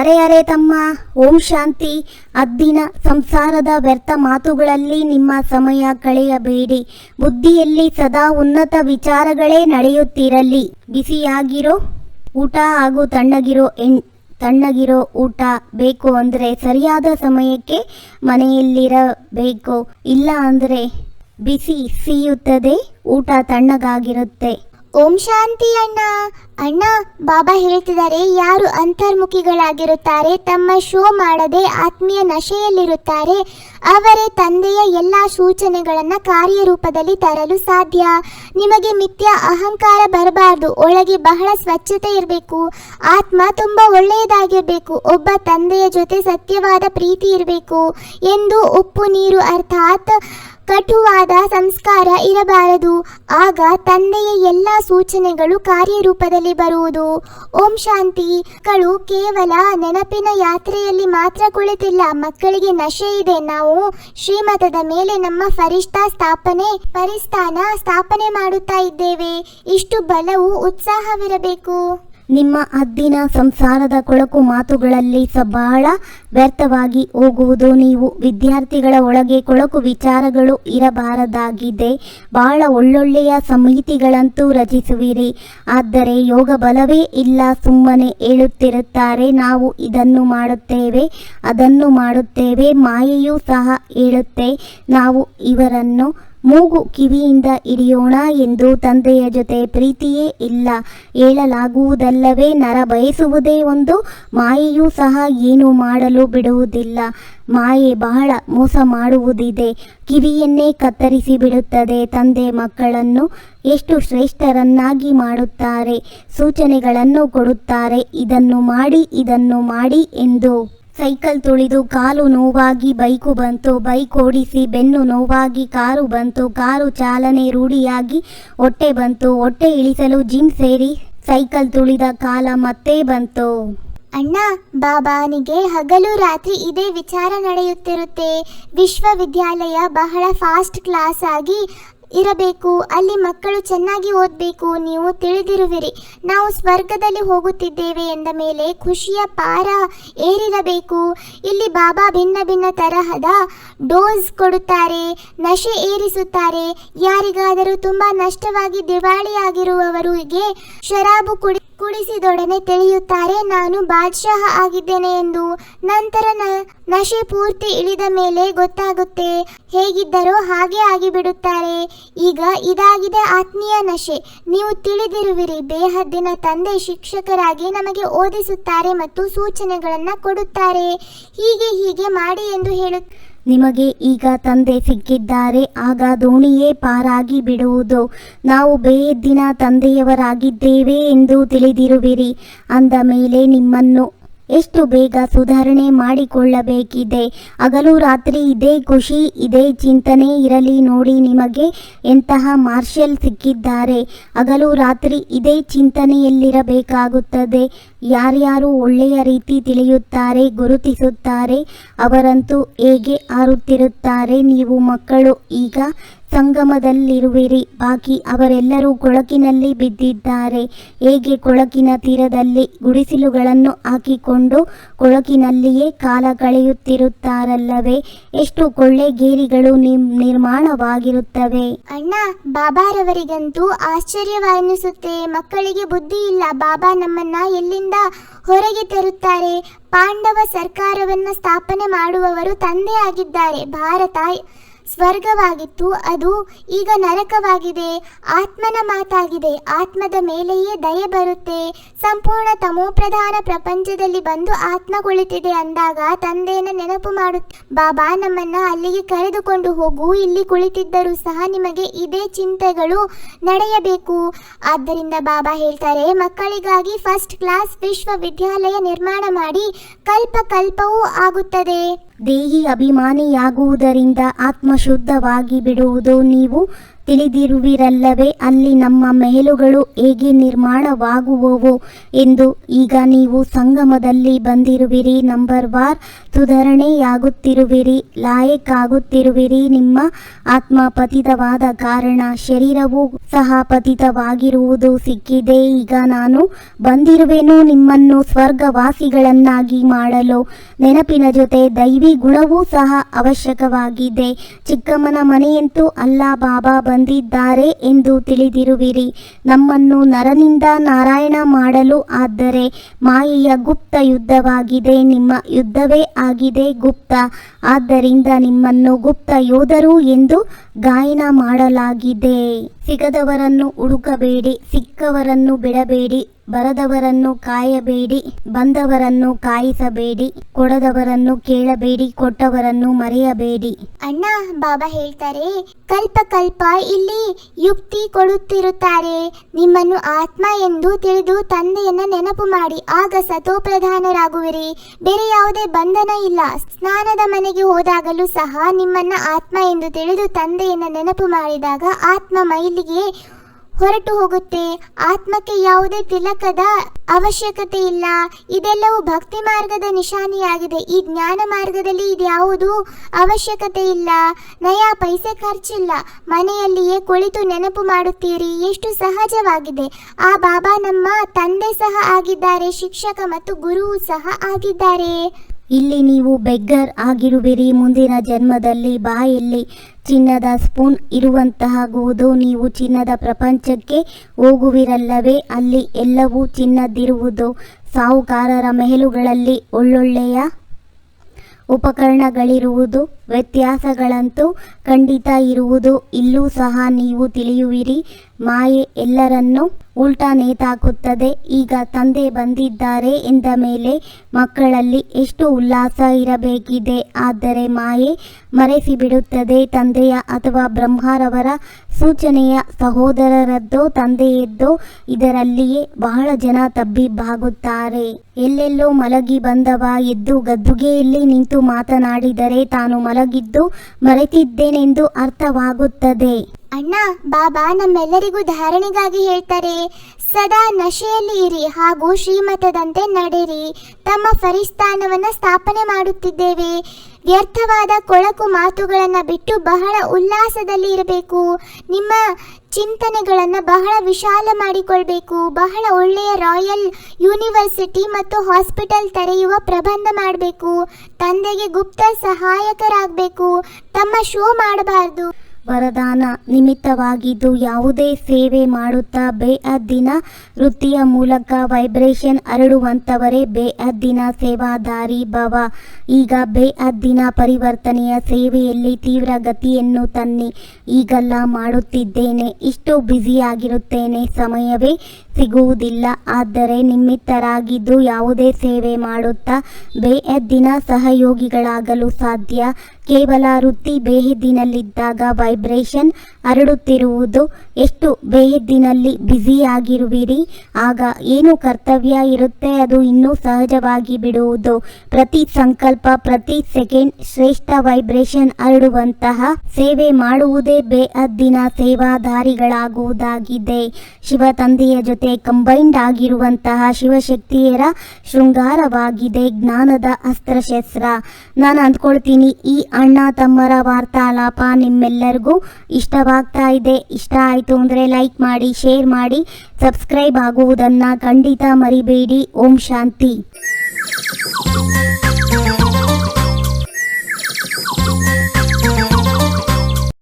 ಅರೆ ಅರೆ ತಮ್ಮ, ಓಂ ಶಾಂತಿ. ಅದ್ದಿನ ಸಂಸಾರದ ವ್ಯರ್ಥ ಮಾತುಗಳಲ್ಲಿ ನಿಮ್ಮ ಸಮಯ ಕಳೆಯಬೇಡಿ. ಬುದ್ಧಿಯಲ್ಲಿ ಸದಾ ಉನ್ನತ ವಿಚಾರಗಳೇ ನಡೆಯುತ್ತಿರಲಿ. ಬಿಸಿಯಾಗಿರೋ ಊಟ ಹಾಗೂ ತಣ್ಣಗಿರೋ ಎಣ್, ತಣ್ಣಗಿರೋ ಊಟ ಬೇಕು ಅಂದರೆ ಸರಿಯಾದ ಸಮಯಕ್ಕೆ ಮನೆಯಲ್ಲಿರಬೇಕು. ಇಲ್ಲ ಅಂದರೆ ಬಿಸಿ ಸಿಯುತ್ತದೆ, ಊಟ ತಣ್ಣಗಾಗಿರುತ್ತೆ. ಓಂ ಶಾಂತಿ ಅಣ್ಣ. ಅಣ್ಣ, ಬಾಬಾ ಹೇಳ್ತಿದ್ದಾರೆ, ಯಾರು ಅಂತರ್ಮುಖಿಗಳಾಗಿರುತ್ತಾರೆ, ತಮ್ಮ ಶೋ ಮಾಡದೆ ಆತ್ಮೀಯ ನಶೆಯಲ್ಲಿರುತ್ತಾರೆ, ಅವರೇ ತಂದೆಯ ಎಲ್ಲ ಸೂಚನೆಗಳನ್ನು ಕಾರ್ಯರೂಪದಲ್ಲಿ ತರಲು ಸಾಧ್ಯ. ನಿಮಗೆ ಮಿಥ್ಯ ಅಹಂಕಾರ ಬರಬಾರ್ದು, ಒಳಗೆ ಬಹಳ ಸ್ವಚ್ಛತೆ ಇರಬೇಕು, ಆತ್ಮ ತುಂಬ ಒಳ್ಳೆಯದಾಗಿರಬೇಕು, ಒಬ್ಬ ತಂದೆಯ ಜೊತೆ ಸತ್ಯವಾದ ಪ್ರೀತಿ ಇರಬೇಕು ಎಂದು ಉಪ್ಪು, ನೀರು, ಅರ್ಥಾತ್ ಕಟುವಾದ ಸಂಸ್ಕಾರ ಇರಬಾರದು. ಆಗ ತಂದೆಯ ಎಲ್ಲ ಸೂಚನೆಗಳು ಕಾರ್ಯರೂಪದಲ್ಲಿ ಬರುವುದು. ಓಂ ಶಾಂತಿ. ಕಳು ಕೇವಲ ನೆನಪಿನ ಯಾತ್ರೆಯಲ್ಲಿ ಮಾತ್ರ ಕುಳಿತಿಲ್ಲ. ಮಕ್ಕಳಿಗೆ ನಶೆ ಇದೆ. ನಾವು ಶ್ರೀಮತದ ಮೇಲೆ ನಮ್ಮ ಫರಿಷ್ಠಾ ಸ್ಥಾಪನೆ, ಪರಿಸ್ಥಾನ ಸ್ಥಾಪನೆ ಮಾಡುತ್ತಾ ಇದ್ದೇವೆ. ಇಷ್ಟು ಬಲವು, ಉತ್ಸಾಹವಿರಬೇಕು. ನಿಮ್ಮ ಅದ್ದಿನ ಸಂಸಾರದ ಕೊಳಕು ಮಾತುಗಳಲ್ಲಿ ಸ ಬಹಳ ವ್ಯರ್ಥವಾಗಿ ಹೋಗುವುದು. ನೀವು ವಿದ್ಯಾರ್ಥಿಗಳ ಒಳಗೆ ಕೊಳಕು ವಿಚಾರಗಳು ಇರಬಾರದಾಗಿದೆ. ಬಹಳ ಒಳ್ಳೊಳ್ಳೆಯ ಸಮಿತಿಗಳಂತೂ ರಚಿಸುವಿರಿ. ಆದರೆ ಯೋಗ ಬಲವೇ ಇಲ್ಲ ಸುಮ್ಮನೆ ಹೇಳುತ್ತಿರುತ್ತಾರೆ. ನಾವು ಇದನ್ನು ಮಾಡುತ್ತೇವೆ, ಅದನ್ನು ಮಾಡುತ್ತೇವೆ, ಮಾಯೆಯೂ ಸಹ ಹೇಳುತ್ತೆ. ನಾವು ಇವರನ್ನು ಮೂಗು ಕಿವಿಯಿಂದ ಹಿಡಿಯೋಣ ಎಂದು ತಂದೆಯ ಜೊತೆ ಪ್ರೀತಿಯೇ ಇಲ್ಲ. ಹೇಳಲಾಗುವುದಲ್ಲವೇ, ನರ ಬಯಸುವುದೇ ಒಂದು. ಮಾಯೆಯೂ ಸಹ ಏನು ಮಾಡಲು ಬಿಡುವುದಿಲ್ಲ. ಮಾಯೆ ಬಹಳ ಮೋಸ ಮಾಡುವುದಿದೆ. ಕಿವಿಯನ್ನೇ ಕತ್ತರಿಸಿ ಬಿಡುತ್ತದೆ ತಂದೆ ಮಕ್ಕಳನ್ನು. ಎಷ್ಟು ಶ್ರೇಷ್ಠರನ್ನಾಗಿ ಮಾಡುತ್ತಾರೆ. ಸೂಚನೆಗಳನ್ನು ಕೊಡುತ್ತಾರೆ. ಇದನ್ನು ಮಾಡಿ ಇದನ್ನು ಮಾಡಿ ಎಂದು. ಸೈಕಲ್ ತುಳಿದು ಕಾಲು ನೋವಾಗಿ ಬೈಕು ಬಂತು, ಬೈಕ್ ಓಡಿಸಿ ಬೆನ್ನು ನೋವಾಗಿ ಕಾರು ಬಂತು, ಕಾರು ಚಾಲನೆ ರೂಢಿಯಾಗಿ ಹೊಟ್ಟೆ ಬಂತು, ಹೊಟ್ಟೆ ಇಳಿಸಲು ಜಿಮ್ ಸೇರಿ ಸೈಕಲ್ ತುಳಿದ ಕಾಲ ಮತ್ತೆ ಬಂತು. ಅಣ್ಣ, ಬಾಬಾನಿಗೆ ಹಗಲು ರಾತ್ರಿ ಇದೇ ವಿಚಾರ ನಡೆಯುತ್ತಿರುತ್ತೆ. ವಿಶ್ವವಿದ್ಯಾಲಯ ಬಹಳ ಫಾಸ್ಟ್ ಕ್ಲಾಸ್ ಆಗಿ ಇರಬೇಕು, ಅಲ್ಲಿ ಮಕ್ಕಳು ಚೆನ್ನಾಗಿ ಓದಬೇಕು, ನೀವು ತಿಳಿದಿರುವಿರಿ. ನಾವು ಸ್ವರ್ಗದಲ್ಲಿ ಹೋಗುತ್ತಿದ್ದೇವೆ ಎಂದ ಮೇಲೆ ಖುಷಿಯ ಪಾರ ಏರಿರಬೇಕು. ಇಲ್ಲಿ ಬಾಬಾ ಭಿನ್ನ ಭಿನ್ನ ತರಹದ ಡೋಸ್ ಕೊಡುತ್ತಾರೆ, ನಶೆ ಏರಿಸುತ್ತಾರೆ. ಯಾರಿಗಾದರೂ ತುಂಬಾ ನಷ್ಟವಾಗಿ ದಿವಾಳಿಯಾಗಿರುವವರಿಗೆ ಶರಾಬು ಕುಡಿ ಕುಡಿಸಿದೊಡನೆ ತಿಳಿಯುತ್ತಾರೆ, ನಾನು ಬಾದ್ಶಾಹ ಆಗಿದ್ದೇನೆ ಎಂದು. ನಂತರ ನಶೆ ಪೂರ್ತಿ ಇಳಿದ ಮೇಲೆ ಗೊತ್ತಾಗುತ್ತೆ, ಹೇಗಿದ್ದರೋ ಹಾಗೆ ಆಗಿಬಿಡುತ್ತಾರೆ. ಈಗ ಇದಾಗಿದೆ ಆತ್ಮೀಯ ನಶೆ. ನೀವು ತಿಳಿದಿರುವಿರಿ, ಬೇಹದ್ದಿನ ತಂದೆ ಶಿಕ್ಷಕರಾಗಿ ನಮಗೆ ಓದಿಸುತ್ತಾರೆ ಮತ್ತು ಸೂಚನೆಗಳನ್ನು ಕೊಡುತ್ತಾರೆ. ಹೀಗೆ ಹೀಗೆ ಮಾಡಿ ಎಂದು ಹೇಳು ನಿಮಗೆ ಈಗ ತಂದೆ ಸಿಕ್ಕಿದ್ದಾರೆ, ಆಗ ದೋಣಿಯೇ ಪಾರಾಗಿ ಬಿಡುವುದು. ನಾವು ಬೇಯದ್ದಿನ ತಂದೆಯವರಾಗಿದ್ದೇವೆ ಎಂದು ತಿಳಿದಿರುವಿರಿ. ಅಂದ ಮೇಲೆ ನಿಮ್ಮನ್ನು ಎಷ್ಟು ಬೇಗ ಸುಧಾರಣೆ ಮಾಡಿಕೊಳ್ಳಬೇಕಿದೆ? ಹಗಲು ರಾತ್ರಿ ಇದೇ ಖುಷಿ, ಇದೇ ಚಿಂತನೆ ಇರಲಿ ನೋಡಿ ನಿಮಗೆ ಎಂತಹ ಮಾರ್ಷಲ್ ಸಿಕ್ಕಿದ್ದಾರೆ. ಹಗಲು ರಾತ್ರಿ ಇದೇ ಚಿಂತನೆಯಲ್ಲಿರಬೇಕಾಗುತ್ತದೆ. ಯಾರ್ಯಾರು ಒಳ್ಳೆಯ ರೀತಿ ತಿಳಿಯುತ್ತಾರೆ, ಗುರುತಿಸುತ್ತಾರೆ, ಅವರಂತೂ ಹೇಗೆ ಆರುತ್ತಿರುತ್ತಾರೆ, ನೀವು ಮಕ್ಕಳು ಈಗ ಸಂಗಮದಲ್ಲಿರುವಿರಿ. ಬಾಕಿ ಅವರೆಲ್ಲರೂ ಕೊಳಕಿನಲ್ಲಿ ಬಿದ್ದಿದ್ದಾರೆ. ಹೇಗೆ ಕೊಳಕಿನ ತೀರದಲ್ಲಿ ಗುಡಿಸಿಲುಗಳನ್ನು ಹಾಕಿಕೊಂಡು ಕೊಳಕಿನಲ್ಲಿಯೇ ಕಾಲ ಕಳೆಯುತ್ತಿರುತ್ತಾರಲ್ಲವೇ? ಎಷ್ಟು ಕೊಳ್ಳೆಗೇರಿಗಳು ನಿರ್ಮಾಣವಾಗಿರುತ್ತವೆ? ಅಣ್ಣ, ಬಾಬಾರವರಿಗಂತೂ ಆಶ್ಚರ್ಯವೆನಿಸುತ್ತೆ. ಮಕ್ಕಳಿಗೆ ಬುದ್ಧಿ ಇಲ್ಲ ಬಾಬಾ ನಮ್ಮನ್ನ ಎಲ್ಲಿಂದ ಹೊರಗೆ ತರುತ್ತಾರೆ? ಪಾಂಡವ ಸರ್ಕಾರವನ್ನ ಸ್ಥಾಪನೆ ಮಾಡುವವರು ತಂದೆ ಆಗಿದ್ದಾರೆ ಭಾರತ ಸ್ವರ್ಗವಾಗಿತ್ತು. ಅದು ಈಗ ನರಕವಾಗಿದೆ. ಆತ್ಮನ ಮಾತಾಗಿದೆ. ಆತ್ಮದ ಮೇಲೆಯೇ ದಯೆ ಬರುತ್ತೆ. ಸಂಪೂರ್ಣ ತಮೋಪ್ರಧಾನ ಪ್ರಪಂಚದಲ್ಲಿ ಬಂದು ಆತ್ಮ ಕುಳಿತಿದೆ ಅಂದಾಗ ತಂದೆಯನ್ನ ನೆನಪು ಮಾಡು. ಬಾಬಾ, ನಮ್ಮನ್ನ ಅಲ್ಲಿಗೆ ಕರೆದುಕೊಂಡು ಹೋಗು. ಇಲ್ಲಿ ಕುಳಿತಿದ್ದರೂ ಸಹ ನಿಮಗೆ ಇದೇ ಚಿಂತೆಗಳು ನಡೆಯಬೇಕು. ಆದ್ದರಿಂದ ಬಾಬಾ ಹೇಳ್ತಾರೆ, ಮಕ್ಕಳಿಗಾಗಿ ಫಸ್ಟ್ ಕ್ಲಾಸ್ ವಿಶ್ವವಿದ್ಯಾಲಯ ನಿರ್ಮಾಣ ಮಾಡಿ ಕಲ್ಪ ಕಲ್ಪವೂ ಆಗುತ್ತದೆ. ದೇಹಿ ಅಭಿಮಾನಿಯಾಗುವುದರಿಂದ ಆತ್ಮ ಶುದ್ಧವಾಗಿ ಬಿಡುವುದು ನೀವು ತಿಳಿದಿರುವಿರಲ್ಲವೇ, ಅಲ್ಲಿ ನಮ್ಮ ಮೇಲುಗಳು ಹೇಗೆ ನಿರ್ಮಾಣವಾಗುವವು ಎಂದು ಈಗ ನೀವು ಸಂಗಮದಲ್ಲಿ ಬಂದಿರುವಿರಿ. ನಂಬರ್ ವಾರ್ ಸುಧಾರಣೆಯಾಗುತ್ತಿರುವಿರಿ ಲಾಯಕ್ ಆಗುತ್ತಿರುವಿರಿ ನಿಮ್ಮ ಆತ್ಮ ಪತಿತವಾದ ಕಾರಣ ಶರೀರವು ಸಹ ಪತಿತವಾಗಿರುವುದು ಸಿಕ್ಕಿದೆ. ಈಗ ನಾನು ಬಂದಿರುವೆನು, ನಿಮ್ಮನ್ನು ಸ್ವರ್ಗವಾಸಿಗಳನ್ನಾಗಿ ಮಾಡಲು. ನೆನಪಿನ ಜೊತೆ ದೈವಿ ಗುಣವೂ ಸಹ ಅವಶ್ಯಕವಾಗಿದೆ. ಚಿಕ್ಕಮ್ಮನ ಮನೆಯಂತೂ ಅಲ್ಲ, ಬಾಬಾ ಬಂದಿದ್ದಾರೆ ಎಂದು ತಿಳಿದಿರುವಿರಿ. ನಮ್ಮನ್ನು ನರನಿಂದ ನಾರಾಯಣ ಮಾಡಲು ಆದರೆ ಮಾಯೆಯ ಗುಪ್ತ ಯುದ್ಧವಾಗಿದೆ, ನಿಮ್ಮ ಯುದ್ಧವೇ ಆಗಿದೆ ಗುಪ್ತ. ಆದ್ದರಿಂದ ನಿಮ್ಮನ್ನು ಗುಪ್ತ ಯೋಧರು ಎಂದು ಗಾಯನ ಮಾಡಲಾಗಿದೆ. ಸಿಗದವರನ್ನು ಹುಡುಕಬೇಡಿ, ಸಿಕ್ಕವರನ್ನು ಬಿಡಬೇಡಿ, ಬರದವರನ್ನು ಕಾಯಬೇಡಿ, ಬಂದವರನ್ನು ಕಾಯಿಸಬೇಡಿ, ಕೊಡದವರನ್ನು ಕೇಳಬೇಡಿ, ಕೊಟ್ಟವರನ್ನು ಮರೆಯಬೇಡಿ. ಅಣ್ಣ, ಬಾಬಾ ಹೇಳ್ತಾರೆ, ಕಲ್ಪ ಕಲ್ಪ, ಇಲ್ಲಿ ಯುಕ್ತಿ ಕೊಡುತ್ತಿರುತ್ತಾರೆ. ನಿಮ್ಮನ್ನು ಆತ್ಮ ಎಂದು ತಿಳಿದು ತಂದೆಯನ್ನ ನೆನಪು ಮಾಡಿ, ಆಗ ಸತೋಪ್ರಧಾನರಾಗುವಿರಿ. ಬೇರೆ ಯಾವುದೇ ಬಂಧನ ಇಲ್ಲ. ಸ್ನಾನದ ಮನೆಗೆ ಹೋದಾಗಲೂ ಸಹ ನಿಮ್ಮನ್ನ ಆತ್ಮ ಎಂದು ತಿಳಿದು ತಂದೆಯನ್ನ ನೆನಪು ಮಾಡಿದಾಗ ಆತ್ಮ ಮೈಲಿಗೆ ಹೊರಟು ಹೋಗುತ್ತೆ. ಆತ್ಮಕ್ಕೆ ಯಾವುದೇ ತಿಲಕದ ಅವಶ್ಯಕತೆ ಇಲ್ಲ. ಇದೆಲ್ಲವೂ ಭಕ್ತಿ ಮಾರ್ಗದ ನಿಶಾನಿಯಾಗಿದೆ. ಈ ಜ್ಞಾನ ಮಾರ್ಗದಲ್ಲಿ ಇದ್ಯಾವುದು ಅವಶ್ಯಕತೆ ಇಲ್ಲ. ನಯಾ, ಪೈಸೆ ಖರ್ಚಿಲ್ಲ. ಮನೆಯಲ್ಲಿಯೇ ಕುಳಿತು ನೆನಪು ಮಾಡುತ್ತೀರಿ. ಎಷ್ಟು ಸಹಜವಾಗಿದೆ. ಆ ಬಾಬಾ ನಮ್ಮ ತಂದೆ ಸಹ ಆಗಿದ್ದಾರೆ, ಶಿಕ್ಷಕ ಮತ್ತು ಗುರುವು ಸಹ ಆಗಿದ್ದಾರೆ. ಇಲ್ಲಿ ನೀವು ಬೆಗ್ಗರ್ ಆಗಿರುವಿರಿ. ಮುಂದಿನ ಜನ್ಮದಲ್ಲಿ ಬಾಯಲ್ಲಿ ಚಿನ್ನದ ಸ್ಪೂನ್ ಇರುವಂತಹಾಗುವುದು ನೀವು ಚಿನ್ನದ ಪ್ರಪಂಚಕ್ಕೆ ಹೋಗುವಿರಲ್ಲವೇ? ಅಲ್ಲಿ ಎಲ್ಲವೂ ಚಿನ್ನದಿರುವುದು ಸಾಹುಕಾರರ ಮೆಹಲುಗಳಲ್ಲಿ ಒಳ್ಳೊಳ್ಳೆಯ ಉಪಕರಣಗಳಿರುವುದು. ವ್ಯತ್ಯಾಸಗಳಂತೂ ಖಂಡಿತ ಇರುವುದು. ಇಲ್ಲೂ ಸಹ ನೀವು ತಿಳಿಯುವಿರಿ. ಮಾಯೆ ಎಲ್ಲರನ್ನೂ ಉಲ್ಟಾ ನೇತಾಕುತ್ತದೆ. ಈಗ ತಂದೆ ಬಂದಿದ್ದಾರೆ ಎಂದ ಮೇಲೆ ಮಕ್ಕಳಲ್ಲಿ ಎಷ್ಟು ಉಲ್ಲಾಸ ಇರಬೇಕಿದೆ. ಆದರೆ ಮಾಯೆ ಮರೆಸಿಬಿಡುತ್ತದೆ. ತಂದೆಯ ಅಥವಾ ಬ್ರಹ್ಮರವರ ಸೂಚನೆಯ ಸಹೋದರರದ್ದೋ ತಂದೆಯದ್ದೋ ಇದರಲ್ಲಿಯೇ ಬಹಳ ಜನ ತಬ್ಬಿಬ್ಬಾಗುತ್ತಾರೆ. ಎಲ್ಲೆಲ್ಲೋ ಮಲಗಿ ಬಂದವ ಎದ್ದು ಗದ್ದುಗೆಯಲ್ಲಿ ನಿಂತು ಮಾತನಾಡಿದರೆ ತಾನು ಮಲಗಿದ್ದು ಮರೆತಿದ್ದೇನೆಂದು ಅರ್ಥವಾಗುತ್ತದೆ. ಅಣ್ಣ, ಬಾಬಾ ನಮ್ಮೆಲ್ಲರಿಗೂ ಧಾರಣೆಗಾಗಿ ಹೇಳ್ತಾರೆ, ಸದಾ ನಶೆಯಲ್ಲಿ ಇರಿ ಹಾಗೂ ಶ್ರೀಮತದಂತೆ ನಡೆರಿ ತಮ್ಮ ಫರಿಸ್ಥಾನವನ್ನು ಸ್ಥಾಪನೆ ಮಾಡುತ್ತಿದ್ದೇವೆ. ವ್ಯರ್ಥವಾದ ಕೊಳಕು ಮಾತುಗಳನ್ನು ಬಿಟ್ಟು ಬಹಳ ಉಲ್ಲಾಸದಲ್ಲಿ ಇರಬೇಕು. ನಿಮ್ಮ ಚಿಂತನೆಗಳನ್ನು ಬಹಳ ವಿಶಾಲ ಮಾಡಿಕೊಳ್ಬೇಕು. ಬಹಳ ಒಳ್ಳೆಯ ರಾಯಲ್ ಯೂನಿವರ್ಸಿಟಿ ಮತ್ತು ಹಾಸ್ಪಿಟಲ್ ತೆರೆಯುವ ಪ್ರಬಂಧ ಮಾಡಬೇಕು. ತಂದೆಗೆ ಗುಪ್ತ ಸಹಾಯಕರಾಗಬೇಕು. ತಮ್ಮ ಶೋ ಮಾಡಬಾರ್ದು. ವರದಾನ ನಿಮಿತ್ತವಾಗಿದ್ದು ಯಾವುದೇ ಸೇವೆ ಮಾಡುತ್ತಾ ಬೇಅದ್ದಿನ ವೃತ್ತಿಯ ಮೂಲಕ ವೈಬ್ರೇಷನ್ ಹರಡುವಂಥವರೇ ಬೇಅದ್ದಿನ ಸೇವಾದಾರಿ ಭವ. ಈಗ ಬೇಅದ್ದಿನ ಪರಿವರ್ತನೆಯ ಸೇವೆಯಲ್ಲಿ ತೀವ್ರ ಗತಿಯನ್ನು ತನ್ನಿ. ಈಗೆಲ್ಲ ಮಾಡುತ್ತಿದ್ದೇನೆ. ಇಷ್ಟು ಬ್ಯುಸಿಯಾಗಿರುತ್ತೇನೆ ಸಮಯವೇ ಸಿಗುವುದಿಲ್ಲ. ಆದರೆ ನಿಮಿತ್ತರಾಗಿದ್ದು ಯಾವುದೇ ಸೇವೆ ಮಾಡುತ್ತಾ ಬೇಹದ್ದಿನ ಸಹಯೋಗಿಗಳಾಗಲು ಸಾಧ್ಯ. ಕೇವಲ ವೃತ್ತಿ ಬೇಹದ್ದಿನಲ್ಲಿದ್ದಾಗ ವೈಬ್ರೇಷನ್ ಹರಡುತ್ತಿರುವುದು ಎಷ್ಟು? ಬೇಹದ್ದಿನಲ್ಲಿ ಬ್ಯುಸಿಯಾಗಿರುವಿರಿ ಆಗ ಏನು ಕರ್ತವ್ಯ ಇರುತ್ತೆ? ಅದು ಇನ್ನೂ ಸಹಜವಾಗಿ ಬಿಡುವುದು. ಪ್ರತಿ ಸಂಕಲ್ಪ, ಪ್ರತಿ ಸೆಕೆಂಡ್ ಶ್ರೇಷ್ಠ ವೈಬ್ರೇಷನ್ ಹರಡುವಂತಹ ಸೇವೆ ಮಾಡುವುದೇ ಬೇಹದ್ದಿನ ಸೇವಾಧಾರಿಗಳಾಗುವುದಾಗಿದೆ. ಶಿವ ತಂದೆಯ ಜೊತೆ ಕಂಬೈನ್ಡ್ ಆಗಿರುವಂತಹ ಶಿವಶಕ್ತಿಯರ ಶೃಂಗಾರವಾಗಿದೆ ಜ್ಞಾನದ ಅಸ್ತ್ರಶಸ್ತ್ರ ನಾನು ಅಂದ್ಕೊಳ್ತೀನಿ, ಈ ಅಣ್ಣ ತಮ್ಮರ ವಾರ್ತಾಲಾಪ ನಿಮ್ಮೆಲ್ಲರಿಗೂ ಇಷ್ಟವಾಗ್ತಾ ಇದೆ. ಇಷ್ಟ ಆಯಿತು ಅಂದರೆ ಲೈಕ್ ಮಾಡಿ, ಶೇರ್ ಮಾಡಿ, ಸಬ್ಸ್ಕ್ರೈಬ್ ಆಗುವುದನ್ನು ಖಂಡಿತ ಮರಿಬೇಡಿ. ಓಂ ಶಾಂತಿ.